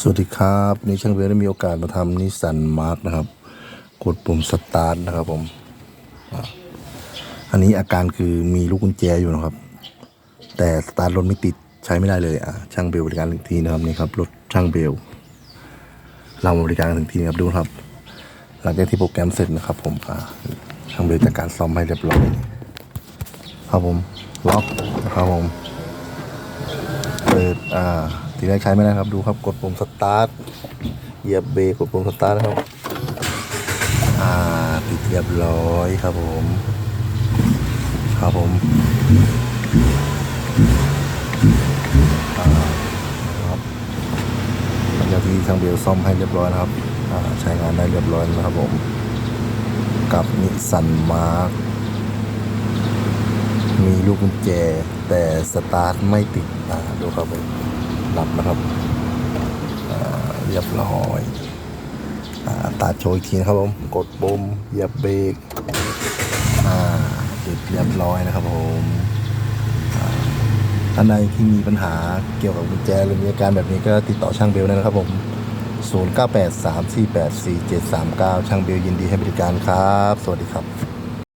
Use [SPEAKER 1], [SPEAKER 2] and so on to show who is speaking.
[SPEAKER 1] สวัสดีครับนี่ช่างเวลได้มีโอกาสมาทำนิสสันมาร์กนะครับ กดปุ่มสตาร์ทนะครับผมอันนี้อาการคือมีลูกกุญแจอยู่นะครับ แต่สตาร์ทรถไม่ติดใช้ไม่ได้เลยอะช่างเบลบริการถึงทีนะครับนี่ครับรถช่างเบลเราบริการถึงทีครับดูนะครับ หลังจากที่โปรแกรมเสร็จนะครับ ผมอ่าช่างเบลจัดการซ่อมให้เรียบร้อยครับผมล็อกนะครับผมเปิดอ่า ทีแรกใช้ไม่ได้ครับดูครับกดปุ่มสตาร์ทเหยียบเบรกกดปุ่มสตาร์ทนะครับอ่าติดเรียบร้อยครับผม ครับผมอ่าครับหลังจากที่ช่างเบลซ่อมให้เรียบร้อยนะครับใช้งานได้เรียบร้อยแล้วนะครับผม กับนิสสันมาร์มีลูกกุญแจ แต่สตาร์ทไม่ติดอ่าดูครับผม หลับนะครับอ่าเรียบร้อยอ่าตาโชว์อีกทีนะครับผม กดปุ่มเหยียบเบรกอ่าติดเรียบร้อยนะครับผมอ่าท่านใดที่มีปัญหาเกี่ยวกับกุญแจหรือมีอาการแบบนี้ก็ติดต่อช่างเบลได้นะครับผม 0983484739 ช่างเบลยินดีให้บริการครับ สวัสดีครับ